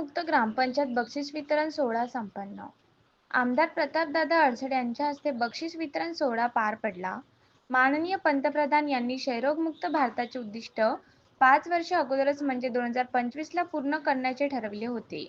ग्रामपंचायत बक्षीस वितरण सोहळा संपन्न. आमदार प्रतापदादा अडसड यांच्या हस्ते बक्षीस वितरण सोहळा पार पडला. माननीय पंतप्रधान यांनी क्षयरोगमुक्त भारताचे उद्दिष्ट पाच वर्ष अगोदरच म्हणजे दोन हजार पंचवीसला पूर्ण करण्याचे ठरविले होते.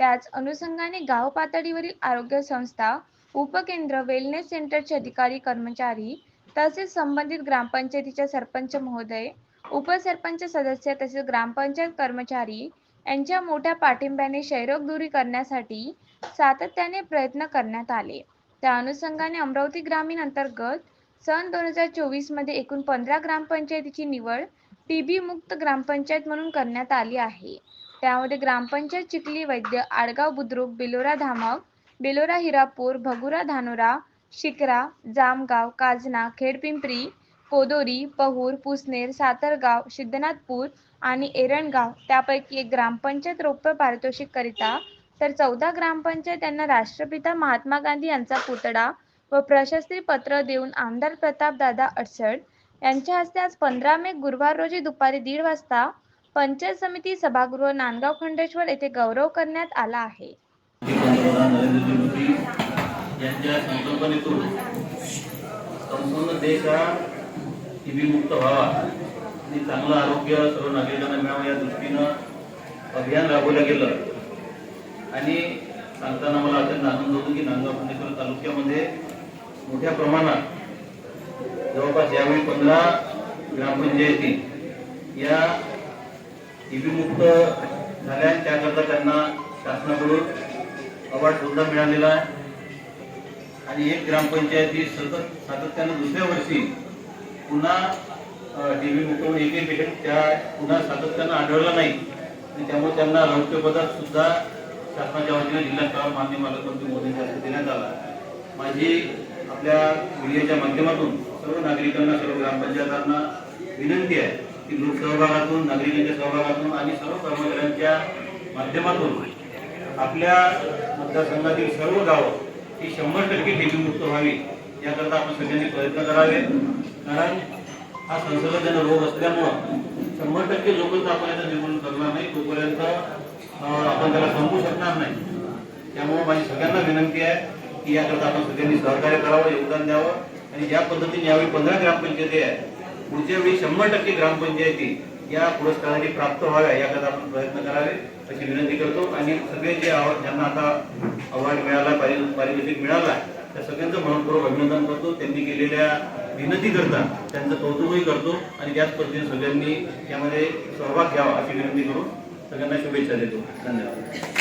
त्याच अनुषंगाने गाव पातळीवरील आरोग्य संस्था उपकेंद्र वेलनेस सेंटरचे अधिकारी कर्मचारी तसेच संबंधित ग्रामपंचायतीच्या सरपंच महोदय उपसरपंच सदस्य तसेच ग्रामपंचायत कर्मचारी यांच्या मोठ्या पाठिंब्याने क्षयरोग दूरी करण्यासाठी सातत्याने प्रयत्न करण्यात आले. त्या अनुषंगाने अमरावती ग्रामीण अंतर्गत सन दोन हजार चोवीसमध्ये एकूण पंधरा ग्रामपंचायतीची निवड टीबी मुक्त ग्रामपंचायत म्हणून करण्यात आली आहे. त्यामध्ये ग्रामपंचायत चिखली वैद्य आडगाव बुद्रुक बिलोरा धामक बिलोरा हिरापूर भगुरा धानोरा शिकरा जामगाव काजना खेडपिंपरी कोदोरी पहूर पुसनेर सातरगाव सिद्धनाथपूर आणि एरणगाव त्यापैकी एक ग्रामपंचायत रौप्य पारितोषिक करिता तर चौदा ग्रामपंचायत यांना राष्ट्रपिता महात्मा गांधी यांचा पुतळा व प्रशस्ती पत्र देऊन आमदार प्रतापदादा अडसड यांच्या हस्ते आज पंधरा मे गुरुवार रोजी दुपारी दीड वाजता पंचायत समिती सभागृह नांदगाव खंडेश्वर येथे गौरव करण्यात आला आहे. यांच्या संकल्पनेतून संपूर्ण देश हा टीबी मुक्त व्हावा. आणि चांगलं आरोग्य सर्व नागरिकांना मिळावं या दृष्टीनं अभियान राबवलं गेलं. आणि सांगताना मला अत्यंत आनंद होतो की नांदगाव खंडेश्वर तालुक्यामध्ये मोठ्या प्रमाणात जवळपास यावेळी पंधरा ग्रामपंचायती या टीबी मुक्त झाल्या. त्याकरता त्यांना शासनाकडून अवॉर्ड सुद्धा मिळालेला आहे. आणि एक ग्रामपंचायती सतत सातत्यानं दुसऱ्या वर्षी पुन्हा टीबी मुक्त एकही पेशंट त्या पुन्हा सातत्यानं आढळला नाही. आणि त्यामुळे त्यांना रौप्य पदक सुद्धा शासनाच्या वतीने जिल्हा स्तरावर मान्य पालकमंत्री मोदींच्या हस्ते देण्यात आला. माझी आपल्या मीडियाच्या माध्यमातून सर्व नागरिकांना सर्व ग्रामपंचायतांना विनंती आहे की लोकसहभागातून नागरिकांच्या सहभागातून आणि सर्व कर्मचाऱ्यांच्या माध्यमातून आपल्या मतदारसंघातील सर्व गावं ही शंभर टक्के टीबी मुक्त व्हावी याकरता आपण सगळ्यांनी प्रयत्न करावे. कारण हा संसर्गजन्य रोग असल्यामुळं शंभर टक्के जोपर्यंत आपण याचं निर्मूलन करणार नाही तोपर्यंत आपण त्याला संपू शकणार नाही. त्यामुळे माझी सगळ्यांना विनंती आहे की याकरता आपण सगळ्यांनी सहकार्य करावं योगदान द्यावं आणि ज्या पद्धतीने यावेळी पंधरा ग्रामपंचायती आहे पुढच्या वेळी शंभर टक्के ग्रामपंचायती या पुरस्काराने प्राप्त व्हाव्या याकरता आपण प्रयत्न करावे अशी विनंती करतो. आणि सगळे जे ज्यांना आता अवॉर्ड मिळाला पारि- पारितोषिक मिळाला आहे त्या सगळ्यांचं मनपूर्वक अभिनंदन करतो. त्यांनी केलेल्या विनंती करता त्यांचं कौतुकही करतो आणि त्याच पद्धतीने सगळ्यांनी त्यामध्ये सहभाग घ्यावा अशी विनंती करून सगळ्यांना शुभेच्छा देतो. धन्यवाद.